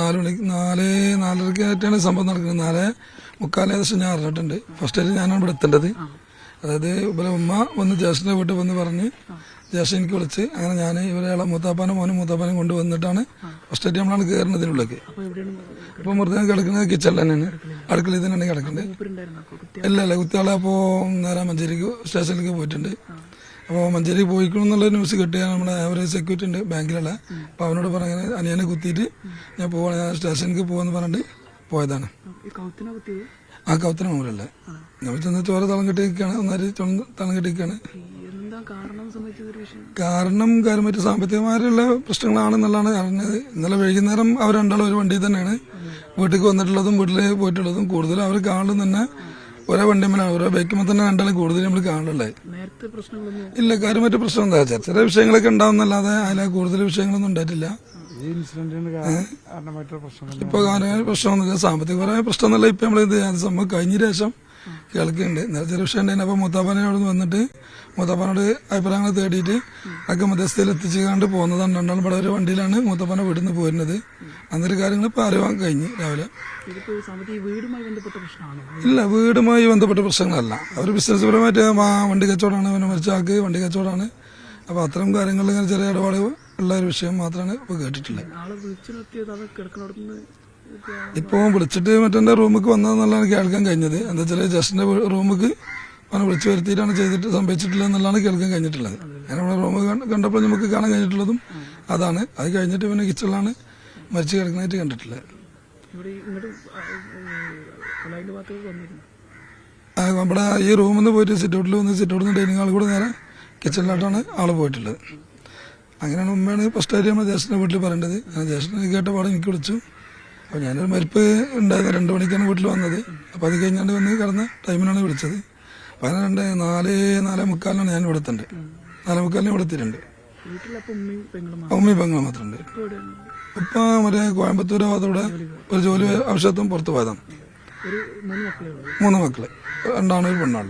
നടക്കുന്നത് നാല് മണിക്ക് നാല് നാലരയ്ക്ക് ആയിട്ടാണ് സംഭവം നടക്കുന്നത്. നാല് മുക്കാൽ ഏകദേശം ഞാൻ അറിഞ്ഞിട്ടുണ്ട്. ഫസ്റ്റ് ആയിട്ട് ഞാനാണ് ഇവിടെ എത്തേണ്ടത്. അതായത് ഇവരെ ഉമ്മ വന്ന് ജ്യേഷ്ഠന്റെ വീട്ടിൽ വന്ന് പറഞ്ഞ് ജ്യേഷ്ഠൻ എനിക്ക് വിളിച്ച് അങ്ങനെ ഞാൻ ഇവരെ മൂത്താപ്പാനും മോനും മൂത്താപ്പാനും കൊണ്ടുവന്നിട്ടാണ് ഫസ്റ്റ് ആയിട്ട് നമ്മളാണ് കയറുന്നതിനുള്ളിലേക്ക് അപ്പൊ എവിടെയാണ് ഇപ്പൊ മൃതദേഹം കിടക്കുന്നത് കിച്ചണിൽ തന്നെയാണ്. അടുക്കളയിൽ തന്നെയാണ് കിടക്കുന്നത്. ഇല്ല ഇല്ല. കുത്തിയാളെ അപ്പോൾ നേരെ മഞ്ചേരിക്ക് സ്റ്റേഷനിലേക്ക് പോയിട്ടുണ്ട്. അപ്പോൾ മഞ്ചേരി പോയിക്കണം എന്നുള്ള ന്യൂസ് കിട്ടിയ നമ്മുടെ ഒരു സെക്യൂരിറ്റി ഉണ്ട് ബാങ്കിലുള്ള. അപ്പോൾ അവനോട് പറഞ്ഞ അനിയനെ കുത്തിയിട്ട് ഞാൻ പോവാണ് ഞാൻ സ്റ്റേഷനിലേക്ക് പോവാന്ന് പറഞ്ഞിട്ട് പോയതാണ്. ആ കൗത്തിന് മൂലല്ലേ നമ്മൾ ചെന്ന് ചോര തളം കെട്ടി നിൽക്കുകയാണ് ഒന്നര തളം കെട്ടി നിൽക്കുകയാണ് കാരണം കാര്യമായിട്ട് സാമ്പത്തികമായിട്ടുള്ള പ്രശ്നങ്ങളാണെന്നുള്ളതാണ് അറിഞ്ഞത് ഇന്നലെ വൈകുന്നേരം അവർ രണ്ടാളും ഒരു വണ്ടിയിൽ തന്നെയാണ്. വീട്ടിലേക്ക് വന്നിട്ടുള്ളതും വീട്ടിൽ പോയിട്ടുള്ളതും കൂടുതലും അവർ കാണുന്നത് തന്നെ ഒരേ വണ്ടിമേലാണ് ഓരോ ബൈക്കുമ്പോൾ തന്നെ രണ്ടാളും കൂടുതൽ നമ്മൾ കാണുള്ളേ ഇല്ല. കാര്യം മറ്റു പ്രശ്നം എന്താ? ചെറിയ ചെറിയ വിഷയങ്ങളൊക്കെ ഉണ്ടാവുന്നല്ലാതെ അതിലെ കൂടുതൽ വിഷയങ്ങളൊന്നും ഉണ്ടായിട്ടില്ല. പ്രശ്നം ഇപ്പൊ കാര്യമായ പ്രശ്നം സാമ്പത്തികപരമായ പ്രശ്നമൊന്നുമില്ല. ഇപ്പൊ നമ്മൾ ഇത് സംഭവം കഴിഞ്ഞ ശേഷം കേൾക്കുന്നുണ്ട്. നേരെ അപ്പം മുത്താപ്പാനെ അവിടെ നിന്ന് വന്നിട്ട് മുത്താപ്പാനോട് അഭിപ്രായങ്ങൾ തേടിയിട്ട് അതൊക്കെ മധ്യസ്ഥയിൽ എത്തിച്ചുകൊണ്ട് പോകുന്നതാണ്. രണ്ടാളും ഇവിടെ ഒരു വണ്ടിയിലാണ് മുത്തപ്പാനെ വീട്ടിൽ നിന്ന് പോരുന്നത്. അന്നൊരു കാര്യങ്ങൾ ഇപ്പം അറിവാൻ കഴിഞ്ഞു രാവിലെ. ഇല്ല വീടുമായി ബന്ധപ്പെട്ട പ്രശ്നങ്ങളല്ല. അവർ ബിസിനസ് പരമായിട്ട് വണ്ടി കച്ചവടമാണ്. അവനെ മരിച്ച ആൾക്ക് വണ്ടി കച്ചവടമാണ്. അപ്പോൾ അത്തരം കാര്യങ്ങളിൽ ഇങ്ങനെ ചെറിയ ഇടപാട് ഉള്ള ഒരു വിഷയം മാത്രമാണ് ഇപ്പോൾ കേട്ടിട്ടുള്ളത്. ഇപ്പൊ വിളിച്ചിട്ട് മറ്റേ റൂമിക്ക് വന്നതെന്നുള്ളതാണ് കേൾക്കാൻ കഴിഞ്ഞത്. എന്താ വെച്ചാൽ ജസ്റ്റിന്റെ റൂമിക്ക് അവനെ വിളിച്ചു വരുത്തിയിട്ടാണ് ചെയ്തിട്ട് സംഭവിച്ചിട്ടില്ല എന്നുള്ളതാണ് കേൾക്കാൻ കഴിഞ്ഞിട്ടുള്ളത്. അങ്ങനെ നമ്മുടെ റൂമ് കണ്ടപ്പോൾ നമുക്ക് കാണാൻ കഴിഞ്ഞിട്ടുള്ളതും അതാണ്. അത് കഴിഞ്ഞിട്ട് പിന്നെ കിച്ചണിലാണ് മരിച്ചു കിടക്കുന്നതായിട്ട് കണ്ടിട്ടുള്ളത്. ഇവിടെ നമ്മുടെ ഈ റൂമിൽ നിന്ന് പോയിട്ട് സിറ്റ് ഔട്ടിൽ വന്ന് സിറ്റ് ഔട്ടിൽ നിന്ന് ഡൈനിങ് ഹാൾ കൂടെ നേരെ കിച്ചണിലോട്ടാണ് ആൾ പോയിട്ടുള്ളത്. അങ്ങനെയാണ് ഉമ്മയാണ് ഫസ്റ്റ് ആയിട്ട് നമ്മൾ ജ്യേഷ്ഠന്റെ വീട്ടിൽ പറയേണ്ടത്. ജ്യേഷ്ഠനെ കേട്ട പാടെ എനിക്ക് വിളിച്ചു. അപ്പോൾ ഞാനൊരു മരിപ്പ് ഉണ്ടായിരുന്നു രണ്ട് മണിക്കാണ് വീട്ടിൽ വന്നത്. അപ്പോൾ അത് കഴിഞ്ഞാണ്ട് വന്ന് കിടന്ന ടൈമിനാണ് വിളിച്ചത്. അപ്പോൾ അങ്ങനെ രണ്ട് നാല് നാലേ മുക്കാലിനാണ് ഞാൻ ഇവിടെ നാല് നാലേ മുക്കാലിന് ഇവിടെ എത്തിയിട്ടുണ്ട്. ഉമ്മയും പെങ്ങളും മാത്രമുണ്ട്. ഇപ്പൊ മറ്റേ കോയമ്പത്തൂർ ഭാഗത്തൂടെ ഒരു ജോലി ആവശ്യത്തും പുറത്ത് പോയതാണ്. മൂന്ന് മക്കൾ രണ്ടാണ് ഒരു പെണ്ണാൾ